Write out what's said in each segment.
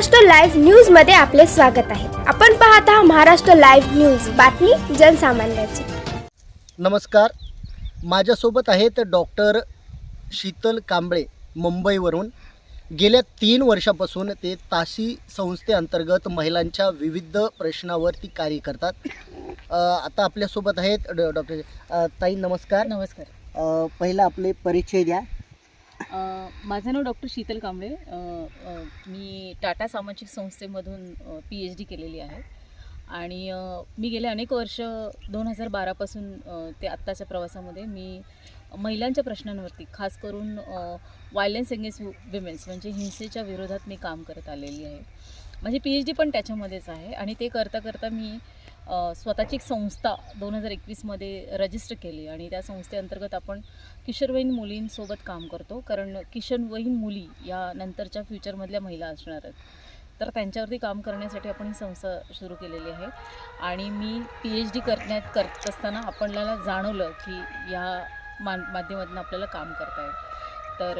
Maharashtra live न्यूजमध्ये आपले स्वागत आहे. आपण पाहत आहात महाराष्ट्र लाईव्ह न्यूज. बातमी जनसामान्याची. नमस्कार. माझ्यासोबत आहेत डॉक्टर शीतल कांबळे मुंबईवरून. गेल्या तीन वर्षापासून ते ताशी संस्थेअंतर्गत महिलांच्या विविध प्रश्नावरती कार्य करतात. अ, आता आपल्यासोबत आहेत ड- डॉक्टर अ, ताई नमस्कार. नमस्कार. अ, पहिला आपले परिचय द्या. माझं नाव डॉक्टर शीतल कांबळे. मी टाटा सामाजिक संस्थेमधून पी एच डी केलेली आहे. आणि मी गेले अनेक वर्ष दोन हजार बारापासून ते आत्ताच्या प्रवासामध्ये मी महिलांच्या प्रश्नांवरती खास करून वायलेन्स अगेन्स्ट विमेन्स म्हणजे हिंसेच्या विरोधात मी काम करत आलेली आहे. माझी पी एच डी पण त्याच्यामध्येच आहे आणि ते करता करता मी स्वतःची एक संस्था दोन हजार एकवीसमध्ये रजिस्टर केली आणि त्या संस्थेअंतर्गत आपण किशोरवयीन मुलींसोबत काम करतो. कारण किशोरवयीन मुली या नंतरच्या फ्युचरमधल्या महिला असणार आहेत. तर त्यांच्यावरती काम करण्यासाठी आपण ही संस्था सुरू केलेली आहे. आणि मी पी एच डी करण्यात करत असताना आपल्याला जाणवलं की या मा माध्यमातून आपल्याला काम करता येईल. तर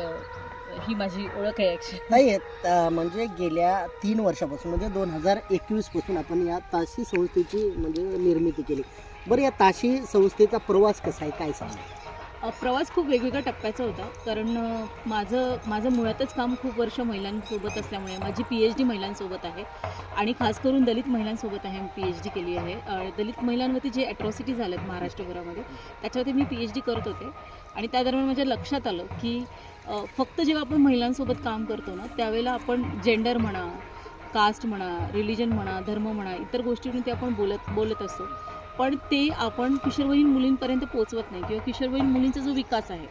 ही माझी ओळख आहे ॲक्च्युली नाही अ, म्हणजे गेल्या तीन वर्षापासून म्हणजे दोन हजार एकवीसपासून आपण या ताशी संस्थेची म्हणजे निर्मिती केली. बरं या ताशी संस्थेचा प्रवास कसा आहे? काय सांगा प्रवास खूप वेगवेगळ्या टप्प्याचा होता. कारण माझं माझं मुळातच काम खूप वर्ष महिलांसोबत असल्यामुळे माझी पी एच डी महिलांसोबत आहे. आणि खास करून दलित महिलांसोबत आहे मी पी एच डी केली आहे. दलित महिलांवरती जे ॲट्रॉसिटी झाल्यात महाराष्ट्रभरामध्ये त्याच्यावरती मी पी एच डी करत होते. आणि त्या दरम्यान माझ्या लक्षात आलं की फक्त जेव्हा आपण महिलांसोबत काम करतो ना त्यावेळेला आपण जेंडर म्हणा कास्ट म्हणा रिलिजन म्हणा धर्म म्हणा इतर गोष्टींवरती आपण बोलत बोलत असतो. पण ते आपण किशोरवयीन मुलींपर्यंत पोहोचवत नाही. किंवा किशोरवयीन मुलींचा जो विकास आहे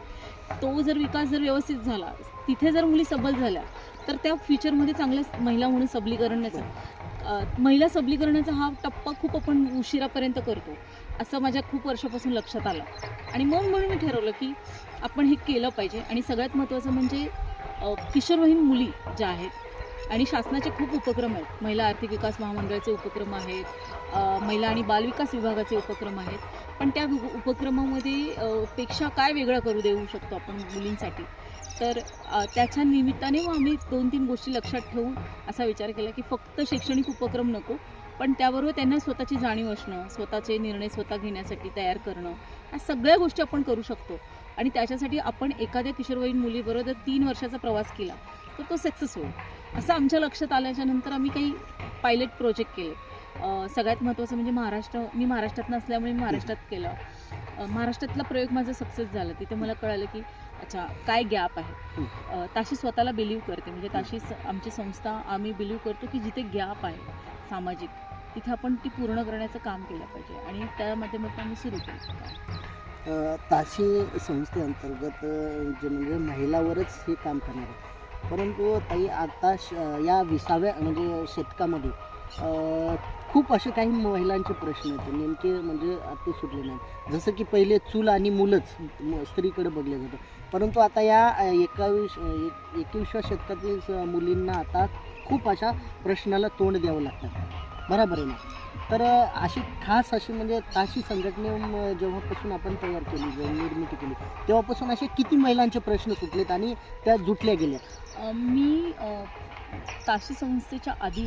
तो जर विकास जर व्यवस्थित झाला तिथे जर मुली सबल झाल्या तर त्या फ्युचरमध्ये चांगल्या महिला म्हणून सबलीकरणाचा महिला सबलीकरणाचा हा टप्पा खूप आपण उशिरापर्यंत करतो असं माझ्या खूप वर्षापासून लक्षात आलं. आणि मग म्हणून मी ठरवलं की आपण हे केलं पाहिजे. आणि सगळ्यात महत्त्वाचं म्हणजे किशोरवहीन किशोरवयीन मुली ज्या आहेत आणि शासनाचे खूप उपक्रम आहेत. महिला आर्थिक विकास महामंडळाचे उपक्रम आहेत महिला आणि बालविकास विभागाचे उपक्रम आहेत. पण त्या उपक्रमामध्ये पेक्षा काय वेगळं करू देऊ शकतो आपण मुलींसाठी? तर त्याच्या निमित्ताने मग आम्ही दोन तीन गोष्टी लक्षात ठेवून असा विचार केला की फक्त शैक्षणिक उपक्रम नको पण त्याबरोबर त्यांना स्वतःची जाणीव असणं स्वतःचे निर्णय स्वतः घेण्यासाठी तयार करणं या सगळ्या गोष्टी आपण करू शकतो. आणि त्याच्यासाठी आपण एखाद्या किशोरवयीन मुलीबरोबर जर तीन वर्षाचा प्रवास केला तर तो सक्सेस होईल असं आमच्या लक्षात आल्याच्यानंतर आम्ही काही पायलट प्रोजेक्ट केले. सगळ्यात महत्त्वाचं म्हणजे महाराष्ट्र मी महाराष्ट्रात नसल्यामुळे मी महाराष्ट्रात केलं. महाराष्ट्रातला प्रयोग माझा सक्सेस झाला. तिथे मला कळालं की अच्छा काय गॅप आहे? ताशी स्वतःला बिलीव्ह करते. म्हणजे ताशी आमची संस्था आम्ही बिलीव्ह करतो की जिथे गॅप आहे सामाजिक तिथे आपण ती पूर्ण करण्याचं काम केलं पाहिजे. आणि त्या माध्यमातून आम्ही सुरू केलं. ताशी संस्थेअंतर्गत जे म्हणजे महिलावरच हे काम करणार आहे परंतु ताई आता श या विसाव्या म्हणजे शतकामध्ये खूप असे काही महिलांचे प्रश्न होते नेमके म्हणजे ते सुटले नाही जसं की पहिले चूल आणि मुलंच स्त्रीकडे बघले जातं. परंतु आता या एकावीस एक एकविसव्या शतकातील मुलींना आता खूप अशा प्रश्नाला तोंड द्यावं लागतं. बरोबर आहे ना? तर अशी खास अशी म्हणजे ताशी संघटने जेव्हापासून आपण तयार केली निर्मिती केली तेव्हापासून असे किती महिलांचे प्रश्न सुटलेत आणि त्या जुटल्या गेल्या? मी काशी ताशी संस्थेच्या आधी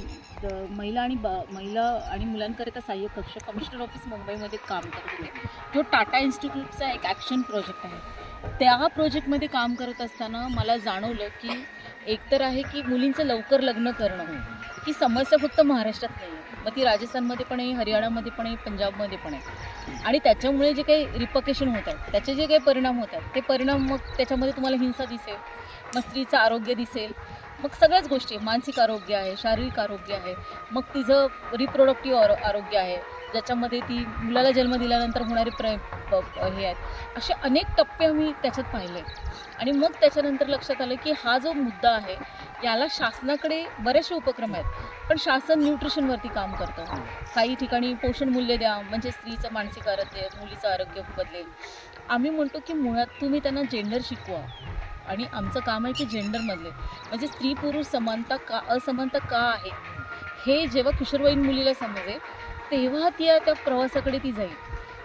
महिला आणि ब महिला आणि मुलांकरिता सहाय्य कक्ष कमिशनर ऑफिस मुंबईमध्ये काम करत होते. जो टाटा इन्स्टिट्यूटचा एक ॲक्शन प्रोजेक्ट आहे. त्या प्रोजेक्टमध्ये काम करत असताना मला जाणवलं की एकतर आहे की मुलींचं लवकर लग्न करणं ही समस्या फक्त महाराष्ट्रात नाही आहे मग ती राजस्थानमध्ये पण आहे हरियाणामध्ये पण आहे पंजाबमध्ये पण आहे. आणि त्याच्यामुळे जे काही रिपकेशन होत आहेत त्याचे जे काही परिणाम होत आहेत ते परिणाम मग त्याच्यामध्ये तुम्हाला हिंसा दिसेल मग स्त्रीचं आरोग्य दिसेल मग सगळ्याच गोष्टी मानसिक आरोग्य आहे शारीरिक आरोग्य आहे. मग तिचं रिप्रोडक्टिव्ह आरो आरोग्य आहे. ज्याच्यामध्ये ती मुलाला जन्म दिल्यानंतर होणारे प्र हे आहेत. असे अनेक टप्पे आम्ही त्याच्यात पाहिले. आणि मग त्याच्यानंतर लक्षात आलं की हा जो मुद्दा आहे याला शासनाकडे बरेचसे उपक्रम आहेत. पण शासन न्यूट्रिशनवरती काम करतं. काही ठिकाणी पोषण मूल्य द्या म्हणजे स्त्रीचं मानसिक आरोग्य मुलीचं आरोग्य बदलेल. आम्ही म्हणतो की मुळात तुम्ही त्यांना जेंडर शिकवा. आणि आमचं काम आहे की जेंडरमधले म्हणजे स्त्री पुरुष समानता का असमानता का आहे? हे जेव्हा किशोरवयीन मुलीला समजेल तेव्हा ती या त्या प्रवासाकडे ती जाईल.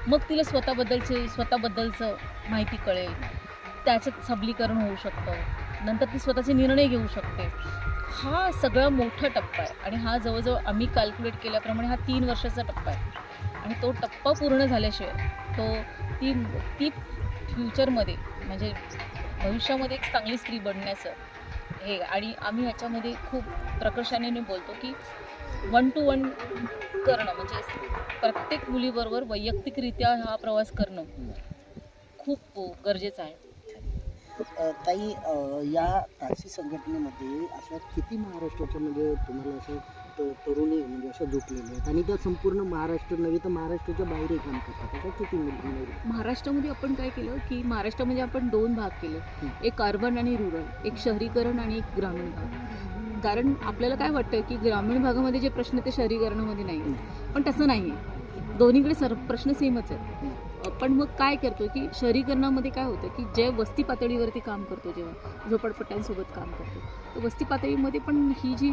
मग तिला स्वतःबद्दलचे स्वतःबद्दलचं माहिती कळेल. त्याच्यात सबलीकरण होऊ शकतं. नंतर ती स्वतःचे निर्णय घेऊ शकते. हा सगळा मोठा टप्पा आहे. आणि हा जवळजवळ आम्ही कॅल्क्युलेट केल्याप्रमाणे हा तीन वर्षाचा टप्पा आहे. आणि तो टप्पा पूर्ण झाल्याशिवाय तो ती ती फ्युचरमध्ये म्हणजे भविष्यामध्ये एक चांगली स्त्री बनण्याचं हे आणि आम्ही ह्याच्यामध्ये खूप प्रकर्षाने बोलतो की वन टू वन करणं म्हणजे प्रत्येक मुलीबरोबर वैयक्तिकरित्या हा प्रवास करणं खूप गरजेचं आहे. ताई या तारसी संघटनेमध्ये अशा किती महाराष्ट्राच्या म्हणजे तुम्हाला असं तरुणी म्हणजे अशा जुटलेल्या आहेत. आणि त्या संपूर्ण महाराष्ट्र नव्हे तर महाराष्ट्राच्या बाहेरही काम करतात. अशा किती मुली मुली? महाराष्ट्रामध्ये आपण काय केलं की महाराष्ट्रामध्ये आपण दोन भाग केले. एक अर्बन आणि रुरल एक शहरीकरण आणि एक ग्रामीण भाग. कारण आपल्याला काय वाटतं की ग्रामीण भागामध्ये जे प्रश्न ते शहरीकरणामध्ये नाही पण तसं नाही आहे. दोन्हीकडे सर प्रश्न सेमच आहेत. पण मग काय करतो की शहरीकरणामध्ये काय होतं की जे वस्ती पातळीवरती काम करतो जेव्हा झोपडपट्ट्यांसोबत काम करतो तर वस्ती पातळीमध्ये पण ही जी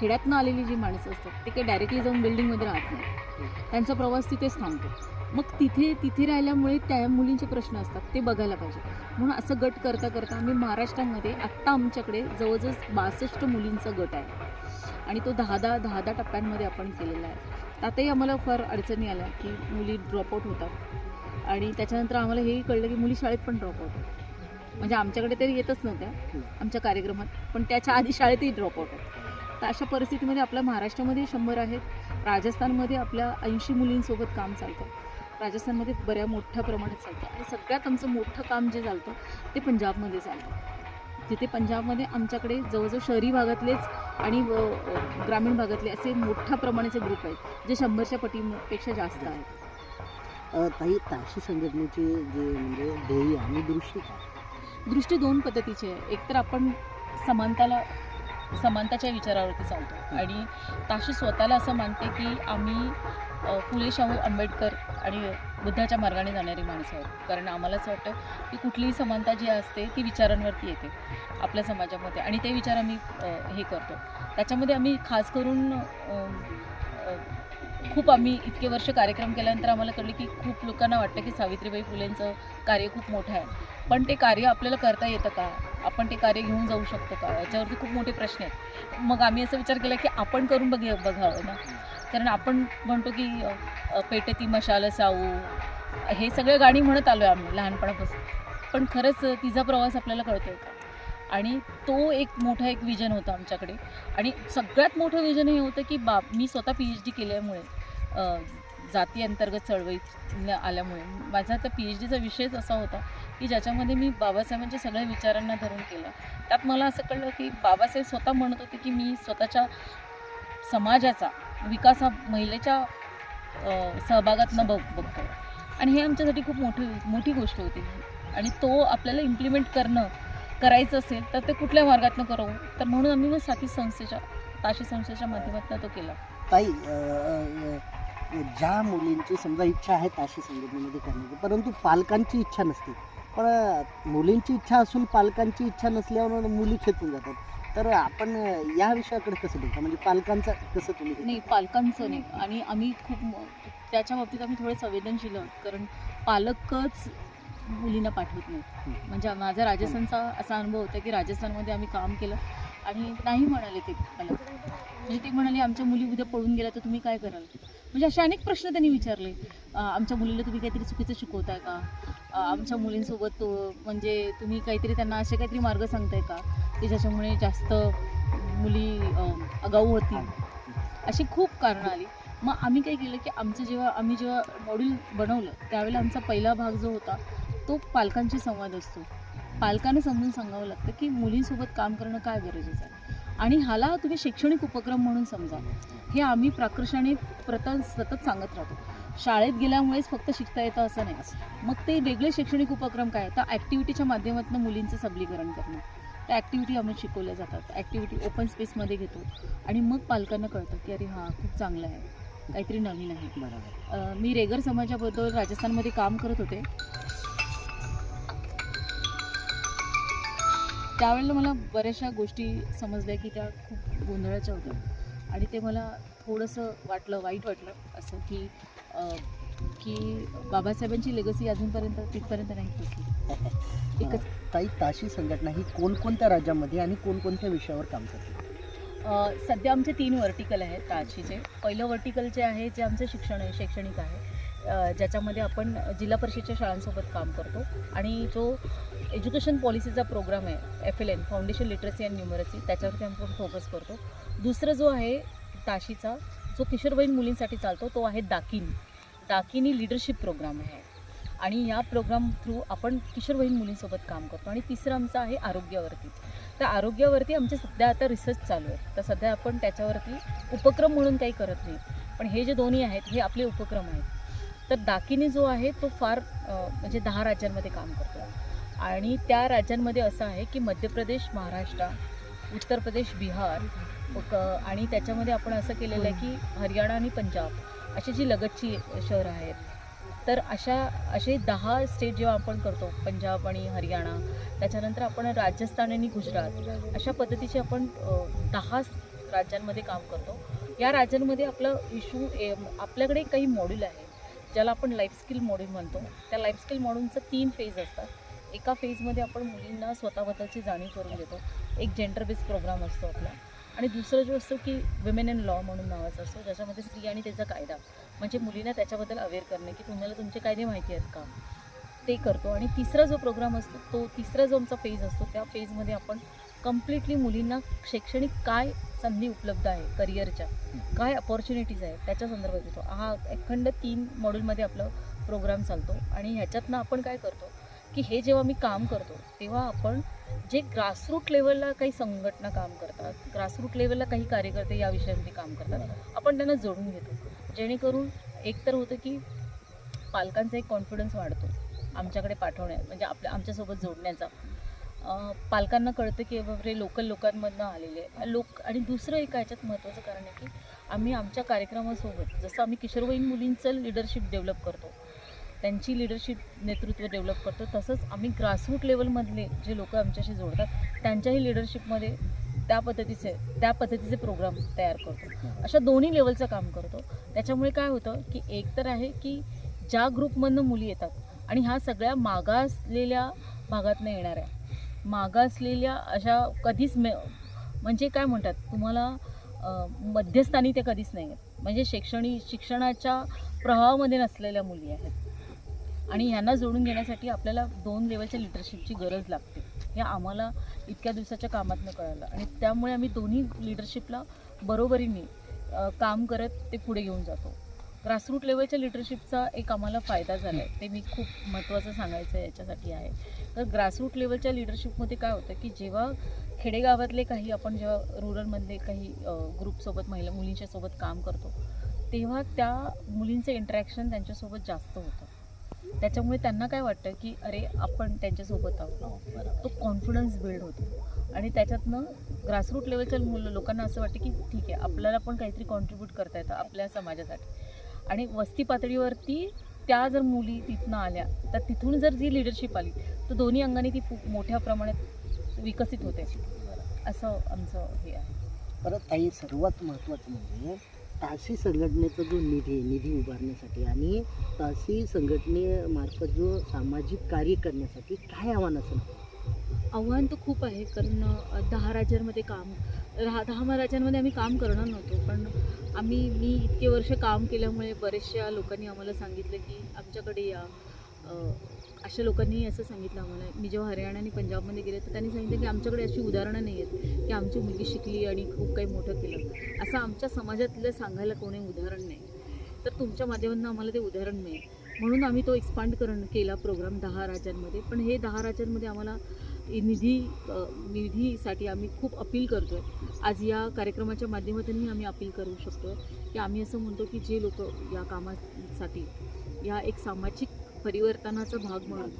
खेड्यातनं आलेली जी माणसं असतात ते काही डायरेक्टली जाऊन बिल्डिंगमध्ये राहत नाही. त्यांचा प्रवास तिथेच थांबतो. मग तिथे तिथे राहिल्यामुळे त्या मुलींचे प्रश्न असतात ते बघायला पाहिजे. म्हणून असं गट करता करता आम्ही महाराष्ट्रामध्ये आत्ता आमच्याकडे जवळजवळ बासष्ट मुलींचा गट आहे. आणि तो दहा दहा दहा दहा टप्प्यांमध्ये आपण केलेला आहे. त्यातही आम्हाला फार अडचणी आल्या की मुली ड्रॉपआउट होतात. आणि त्याच्यानंतर आम्हाला हेही कळलं की मुली शाळेत पण ड्रॉपआउट होतात. म्हणजे आमच्याकडे तरी येतच नव्हत्या आमच्या कार्यक्रमात पण त्याच्या आधी शाळेतही ड्रॉपआउट होतात तर अशा परिस्थितीमध्ये आपल्या महाराष्ट्रामध्ये शंभर आहेत. राजस्थानमध्ये आपल्या ऐंशी मुलींसोबत काम चालतं. राजस्थानमध्ये बऱ्या मोठ्या प्रमाणात चालतं. आणि सगळ्यात आमचं मोठं काम जे चालतं ते पंजाबमध्ये चालतं. तिथे पंजाबमध्ये आमच्याकडे जवळजवळ शहरी भागातलेच आणि ग्रामीण भागातले असे मोठ्या प्रमाणाचे ग्रुप आहेत जे शंभरच्या पटीपेक्षा जास्त आहेत. ताई तारसी संघटनेचे जे म्हणजे ध्येय आणि दृष्टी काय? दृष्टी दोन पद्धतीची आहे. एकतर आपण समानताला समानताच्या विचारावरती चालतो. आणि ताशी स्वतःला असं मानते की आम्ही फुले शाहू आंबेडकर आणि बुद्धाच्या मार्गाने जाणारी माणसं आहोत. कारण आम्हाला असं वाटतं की कुठलीही समानता जी असते ती विचारांवरती येते आपल्या समाजामध्ये. आणि ते विचार आम्ही हे करतो. त्याच्यामध्ये आम्ही खास करून खूप आम्ही इतके वर्ष कार्यक्रम केल्यानंतर आम्हाला कळलं की खूप लोकांना वाटतं की सावित्रीबाई फुलेंचं कार्य खूप मोठं आहे. पण ते कार्य आपल्याला करता येतं का? आपण ते कार्य घेऊन जाऊ शकतो का? याच्यावरती खूप मोठे प्रश्न आहेत. मग आम्ही असं विचार केला की आपण करून बघ बघावं ना. कारण आपण म्हणतो की पेटे ती पेटती मशाल साऊ हे सगळे गाणी म्हणत आलो आहे आम्ही लहानपणापासून. पण खरंच तिचा प्रवास आपल्याला कळतोय का? आणि तो एक मोठा एक विजन होता आमच्याकडे. आणि सगळ्यात मोठं विजन हे होतं की बाप मी स्वतः पी एच डी केल्यामुळे जाती अंतर्गत चळवळीत आल्यामुळे. माझा तर पी एच डीचा विषयच असा होता की ज्याच्यामध्ये मी बाबासाहेबांच्या सगळ्या विचारांना धरून केलं. त्यात मला असं कळलं की बाबासाहेब स्वतः म्हणत होते की मी स्वतःच्या समाजाचा विकास हा महिलेच्या सहभागातनं बघ बघतो आणि हे आमच्यासाठी खूप मोठी मोठी गोष्ट होती. आणि तो आपल्याला इम्प्लिमेंट करणं करायचं असेल तर ते कुठल्या मार्गातनं करू तर म्हणून आम्ही मग साथी संस्थेच्या ताशी संस्थेच्या माध्यमातून तो केला. ताई ज्या मुलींची समजा इच्छा आहे ताशी संघटनेमध्ये करण्याची परंतु पालकांची इच्छा नसते. पण मुलींची इच्छा असून पालकांची इच्छा नसल्यावर मुली खेचून जातात. तर आपण या विषयाकडे कसं बघता? म्हणजे पालकांचं कसं तुम्ही नाही पालकांचं नाही. आणि आम्ही खूप त्याच्या बाबतीत आम्ही थोडे संवेदनशील आहोत. कारण पालकच मुलींना पाठवत नाहीत म्हणजे माझा राजस्थानचा असा अनुभव होता की राजस्थानमध्ये आम्ही काम केलं आणि नाही म्हणाले ते मला. म्हणजे ते म्हणाले आमच्या मुली उद्या पळून गेल्या तर तुम्ही काय कराल? म्हणजे असे अनेक प्रश्न त्यांनी विचारले. आमच्या मुलीला तुम्ही काहीतरी चुकीचं शिकवताय का? आमच्या मुलींसोबत तो म्हणजे तुम्ही काहीतरी त्यांना असे काहीतरी मार्ग सांगताय का? की ज्याच्यामुळे जास्त मुली आगाऊ होतील. अशी खूप कारणं आली. मग आम्ही काय केलं की आमचं जेव्हा आम्ही जेव्हा मॉड्यूल बनवलं त्यावेळेला आमचा पहिला भाग जो होता तो पालकांशी संवाद असतो. पालकांना समजून सांगावं लागतं की मुलींसोबत काम करणं काय गरजेचं आहे? आणि ह्याला तुम्ही शैक्षणिक उपक्रम म्हणून समजा. हे आम्ही प्राकर्षाने प्रथा सतत सांगत राहतो. शाळेत गेल्यामुळेच फक्त शिकता येतं असं नाही. मग ते वेगळे शैक्षणिक उपक्रम काय? तर ॲक्टिव्हिटीच्या माध्यमातून मुलींचं सबलीकरण करणं. त्या ॲक्टिव्हिटी आम्ही शिकवल्या जातात. ॲक्टिव्हिटी ओपन स्पेसमध्ये घेतो. आणि मग पालकांना कळतं की अरे हां खूप चांगलं आहे. काहीतरी नवीन आहे. बरोबर. मी रेगर समाजाबद्दल राजस्थानमध्ये काम करत होते. त्यावेळेला मला बऱ्याचशा गोष्टी समजल्या की त्या खूप गोंधळाच्या होत्या. आणि ते मला थोडंसं वाटलं वाईट वाटलं असं की की बाबासाहेबांची लेगसी अजूनपर्यंत तिथपर्यंत नाही पोचली. एकच ताई ताशी संघटना ही कोणकोणत्या राज्यामध्ये आणि कोणकोणत्या विषयावर काम करते? सध्या आमचे तीन वर्टिकल आहेत ताशीचे. पहिलं वर्टिकल जे आहे जे आमचं शिक्षण आहे शैक्षणिक आहे. ज्याच्यामध्ये आपण जिल्हा परिषदेच्या शाळांसोबत काम करतो. आणि जो एज्युकेशन पॉलिसीचा प्रोग्राम आहे F L N foundation literacy and numeracy त्याच्यावरती आपण फोकस करतो. दुसरं जो आहे ताशीचा जो किशोरवयीन मुलींसाठी चालतो तो आहे दाकिनी. दाकिनी लिडरशिप प्रोग्राम आहे. आणि या प्रोग्राम थ्रू आपण किशोरवयीन मुलींसोबत काम करतो. आणि तिसरं आमचं आहे आरोग्यावरती. तर आरोग्यावरती आमचे सध्या आता रिसर्च चालू आहे. तर सध्या आपण त्याच्यावरती उपक्रम म्हणून काही करत नाही. पण हे जे दोन्ही आहेत हे आपले उपक्रम आहेत. तर दाकिनी जो आहे तो फार म्हणजे दहा राज्यांमध्ये काम करतो. आणि त्या राज्यांमध्ये असं आहे की मध्य प्रदेश महाराष्ट्र उत्तर प्रदेश बिहार आणि त्याच्यामध्ये आपण असं केलेलं आहे की हरियाणा आणि पंजाब अशी जी लगतची शहरं आहेत. तर अशा असे दहा स्टेट जेव्हा आपण करतो पंजाब आणि हरियाणा त्याच्यानंतर आपण राजस्थान आणि गुजरात अशा पद्धतीचे आपण दहा राज्यांमध्ये काम करतो. या राज्यांमध्ये आपलं इशू आपल्याकडे काही मॉड्यूल आहे ज्याला आपण लाईफ स्किल मॉड्यूल म्हणतो त्या लाईफ स्किल मॉड्यूलचं तीन फेज असतात. एका फेजमध्ये आपण मुलींना स्वतःबद्दलची जाणीव करून देतो. एक जेंडर बेस्ड प्रोग्राम असतो आपला. आणि दुसरं जो असतो की विमेन अँड लॉ म्हणून नावाचा असतो ज्याच्यामध्ये स्त्री आणि त्याचा कायदा. म्हणजे मुलींना त्याच्याबद्दल अवेअर करणे की तुम्हाला तुमचे कायदे माहिती आहेत का? ते करतो. आणि तिसरा जो प्रोग्राम असतो तो तिसरा जो आमचा फेज असतो त्या फेजमध्ये आपण कम्प्लिटली मुलींना शैक्षणिक काय संधी उपलब्ध आहे करिअरच्या? काय अपॉर्च्युनिटीज आहेत? त्याच्या संदर्भात येतो हा अखंड तीन मॉड्यूलमध्ये आपलं प्रोग्राम चालतो. आणि ह्याच्यातनं आपण काय करतो की हे जेव्हा मी काम करतो तेव्हा आपण जे ग्रासरूट लेवलला काही संघटना काम करतात ग्रासरूट लेवलला काही कार्यकर्ते या विषयामध्ये काम करतात आपण त्यांना जोडून घेतो. जेणेकरून एक तर होतं की पालकांचा एक कॉन्फिडन्स वाढतो आमच्याकडे पाठवण्या म्हणजे आपल्या आमच्यासोबत जोडण्याचा. पालकांना कळतं की बापरे लोकल लोकांमधनं आलेले लोक आणि दुसरं एक ह्याच्यात महत्त्वाचं कारण आहे की आम्ही आमच्या कार्यक्रमासोबत जसं आम्ही किशोरवयीन मुलींचं लिडरशिप डेव्हलप करतो त्यांची लिडरशिप नेतृत्व डेव्हलप करतो तसंच आम्ही ग्रासरूट लेवलमधले जे लोक आमच्याशी जोडतात त्यांच्याही लिडरशिपमध्ये त्या पद्धतीचे त्या पद्धतीचे प्रोग्राम तयार करतो. अशा दोन्ही लेवलचं काम करतो. त्याच्यामुळे काय होतं की एक तर आहे की ज्या ग्रुपमधनं मुली येतात आणि ह्या सगळ्या मागासलेल्या भागातनं येणाऱ्या मागासलेल्या अशा कधीच मे म्हणजे काय म्हणतात तुम्हाला मध्यस्थानी ते कधीच नाही आहेत. म्हणजे शैक्षणिक शिक्षणाच्या प्रवाहामध्ये नसलेल्या मुली आहेत. आणि ह्यांना जोडून घेण्यासाठी आपल्याला दोन लेवलच्या लिडरशिपची गरज लागते. हे आम्हाला इतक्या दिवसाच्या कामातनं कळालं. आणि त्यामुळे आम्ही दोन्ही लिडरशिपला बरोबरीने काम करत ते पुढे घेऊन जातो. ग्रासरूट लेवलच्या लिडरशिपचा एक आम्हाला फायदा झाला आहे ते मी खूप महत्त्वाचं सांगायचं याच्यासाठी आहे. तर ग्रासरूट लेवलच्या लिडरशिपमध्ये काय होतं की जेव्हा खेडेगावातले काही आपण जेव्हा रुरलमधले काही ग्रुपसोबत महिला मुलींच्या सोबत काम करतो तेव्हा त्या मुलींचं इंटरॅक्शन त्यांच्यासोबत जास्त होतं. त्याच्यामुळे त्यांना काय वाटतं की अरे आपण त्यांच्यासोबत आहोत. तो कॉन्फिडन्स बिल्ड होतो. आणि त्याच्यातनं ग्रासरूट लेवलच्या मुलं लोकांना असं वाटतं की ठीक आहे आपल्याला पण काहीतरी कॉन्ट्रीब्यूट करता येतं आपल्या समाजासाठी. आणि वस्ती पातळीवरती त्या जर मुली तिथनं आल्या तर तिथून जर जी लिडरशिप आली तर दोन्ही अंगाने ती खूप मोठ्या प्रमाणात विकसित होते. असं आमचं हे आहे. परत ताई सर्वात महत्त्वाचं म्हणजे ताशी संघटनेचा जो निधी आहे, निधी उभारण्यासाठी आणि ताशी संघटनेमार्फत जो सामाजिक कार्य करण्यासाठी काय आव्हान असेल? आव्हान तर खूप आहे कारण दहा राज्यांमध्ये काम दहा दहा राज्यांमध्ये आम्ही काम करणार नव्हतो पण आम्ही मी इतके वर्ष काम केल्यामुळे बरेचशा लोकांनी आम्हाला सांगितलं की आमच्याकडे या अशा लोकांनी असं सांगितलं आम्हाला. मी जेव्हा हरियाणा आणि पंजाबमध्ये गेले तर त्यांनी सांगितलं की आमच्याकडे अशी उदाहरणं नाही आहेत की आमची मुलगी शिकली आणि खूप काही मोठं केलं. असं आमच्या समाजातलं सांगायला कोणी उदाहरण नाही. तर तुमच्या माध्यमातून आम्हाला ते उदाहरण मिळेल. म्हणून आम्ही तो एक्सपांड करण केला प्रोग्राम दहा राज्यांमध्ये. पण हे दहा राज्यांमध्ये आम्हाला निधी निधीसाठी आम्ही खूप अपील करतो आहे आज या कार्यक्रमाच्या माध्यमातूनही आम्ही अपील करू शकतो की आम्ही असं म्हणतो की जे लोक या कामासाठी या एक सामाजिक परिवर्तनाचा भाग म्हणून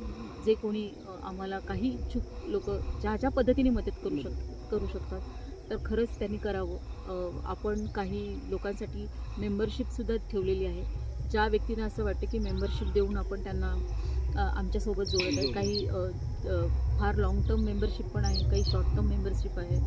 जे कोणी आम्हाला काही इच्छुक लोक ज्या ज्या पद्धतीने मदत करू शक करू शकतात तर खरंच त्यांनी करावं. आपण काही लोकांसाठी मेंबरशिपसुद्धा ठेवलेली आहे. ज्या व्यक्तींना असं वाटतं की मेंबरशिप देऊन आपण त्यांना आमच्यासोबत जोडत आहे काही फार लाँग टर्म मेंबरशिप पण आहे काही शॉर्ट टर्म मेंबरशिप आहे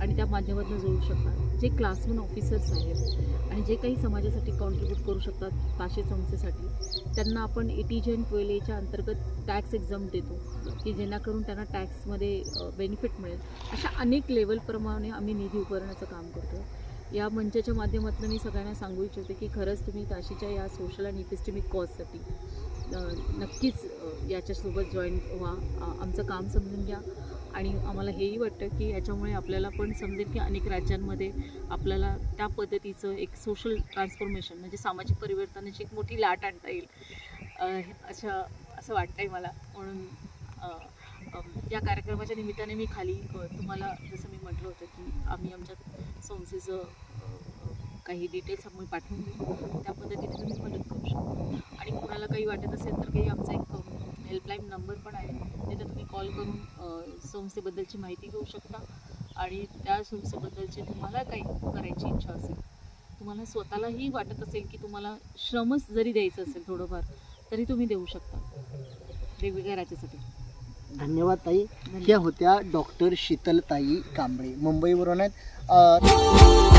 आणि त्या माध्यमातून जोडू शकतात. जे क्लासरूम ऑफिसर्स आहेत आणि जे काही समाजासाठी कॉन्ट्रीब्यूट करू शकतात ताशे संस्थेसाठी त्यांना आपण एटीजे अँड ट्वेल्व एच्या अंतर्गत टॅक्स एक्झाम देतो की जेणेकरून त्यांना टॅक्समध्ये बेनिफिट मिळेल. अशा अनेक लेवलप्रमाणे आम्ही निधी उभारण्याचं काम करतो या मंचाच्या माध्यमातून मी सगळ्यांना सांगू इच्छिते की खरंच तुम्ही ताशीच्या या सोशल आणि इपिस्टेमिक कॉजसाठी नक्कीच याच्यासोबत जॉईन व्हा. आमचं काम समजून घ्या. आणि आम्हाला हेही वाटतं की याच्यामुळे आपल्याला पण समजेल की अनेक राज्यांमध्ये आपल्याला त्या पद्धतीचं एक सोशल ट्रान्सफॉर्मेशन म्हणजे सामाजिक परिवर्तनाची एक मोठी लाट आणता येईल. अशा असं वाटतं आहे मला. म्हणून या कार्यक्रमाच्या निमित्ताने मी खाली तुम्हाला जसं मी म्हटलं होतं की आम्ही आमच्या संस्थेचं काही डिटेल्स आम्ही पाठवून देऊ. त्या पद्धतीने तुम्ही मदत करू शकता. आणि कोणाला काही वाटत असेल तर काही आमचा एक हेल्पलाईन नंबर पण आहे. तिथे तुम्ही कॉल करून संस्थेबद्दलची माहिती घेऊ शकता. आणि त्या संस्थेबद्दलची तुम्हाला काही करायची इच्छा असेल तुम्हाला स्वतःलाही वाटत असेल की तुम्हाला श्रमच जरी द्यायचं असेल थोडंफार तरी तुम्ही देऊ शकता. वेगवेगळ्या राज्यासाठी. धन्यवाद ताई. ह्या होत्या डॉक्टर शीतलताई कांबळे. मुंबईवरून आहेत.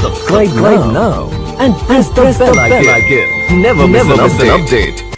Subscribe, Subscribe now, now and press, press the, bell, the bell icon. icon. Never, Never miss an update. An update.